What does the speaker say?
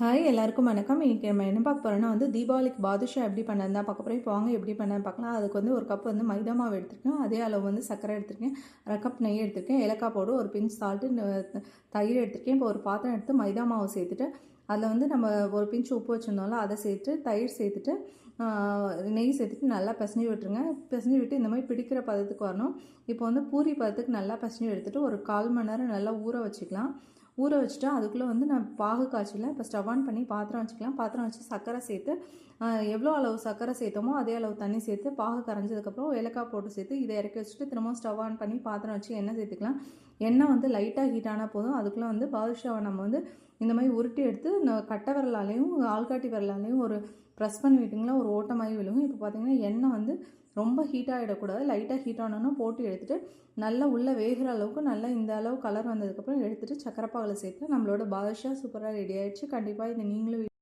Hi எல்லாருக்கும் வணக்கம். இன்றைக்கி நம்ம என்ன பார்க்க போகிறோன்னா வந்து தீபாவளிக்கு பாதுஷா எப்படி பண்ணது தான் பார்க்க போகிறோம் இப்போ வாங்க எப்படி பண்ண பார்க்கலாம். அதுக்கு வந்து ஒரு கப் வந்து மைதா மாவு எடுத்துருக்கேன். அதே அளவு வந்து சர்க்கரை எடுத்திருக்கேன். அரை கப் நெய் எடுத்திருக்கேன். ஏலக்காய் பவுடர் ஒரு பிஞ்ச் சால்ட்டு தயிர் எடுத்திருக்கேன். இப்போ ஒரு பாத்திரம் எடுத்து மைதா மாவு சேர்த்துட்டு அதில் வந்து நம்ம ஒரு பிஞ்சு உப்பு வச்சுருந்தோம்ல அதை சேர்த்து தயிர் சேர்த்துட்டு நெய் சேர்த்துட்டு நல்லா பிசைஞ்சு விட்டுருங்க. பிசைஞ்சு விட்டு இந்த மாதிரி பிடிக்கிற பதத்துக்கு வரணும். இப்போ வந்து பூரி பதத்துக்கு நல்லா பிசைஞ்சு எடுத்துகிட்டு ஒரு கால் மணி நேரம் நல்லா ஊற வச்சுக்கலாம். ஊற வச்சுட்டு அதுக்குள்ளே வந்து நான் பாகு காய்ச்சல இப்போ ஸ்டவ் ஆன் பண்ணி பாத்திரம் வச்சுக்கலாம். பாத்திரம் வச்சு சர்க்கரை சேர்த்து எவ்வளோ அளவு சர்க்கரை சேர்த்தோமோ அதே அளவு தண்ணி சேர்த்து பாகு கரைஞ்சதுக்கப்புறம் ஏலக்காய் போட்டு சேர்த்து இதை இறக்கி வச்சுட்டு திரும்பவும் ஸ்டவ் ஆன் பண்ணி பாத்திரம் வச்சு எண்ணெய் சேர்த்துக்கலாம். எண்ணெய் வந்து லைட்டாக ஹீட் ஆனால் போதும். அதுக்குள்ளே வந்து பாதுஷாவை நம்ம வந்து இந்த மாதிரி உருட்டி எடுத்து ந- கட்டை விரலாலையும் ஆள்காட்டி விரலாலையும் ஒரு ப்ரெஸ் பண்ணி விட்டிங்களா ஒரு ஓட்டமாகி விழுகும். இப்போ பார்த்தீங்கன்னா எண்ணெய் வந்து ரொம்ப ஹீட் ஆகிடக்கூடாது லைட்டாக ஹீட் ஆனோன்னா போட்டு எடுத்துகிட்டு நல்லா உள்ளே வேகிற அளவுக்கு நல்லா இந்த அளவு கலர் வந்ததுக்கப்புறம் எடுத்துட்டு சக்கரை சேர்த்து நம்மளோட பாதுஷா சூப்பராக ரெடி ஆயிடுச்சு. கண்டிப்பாக இதை நீங்களும்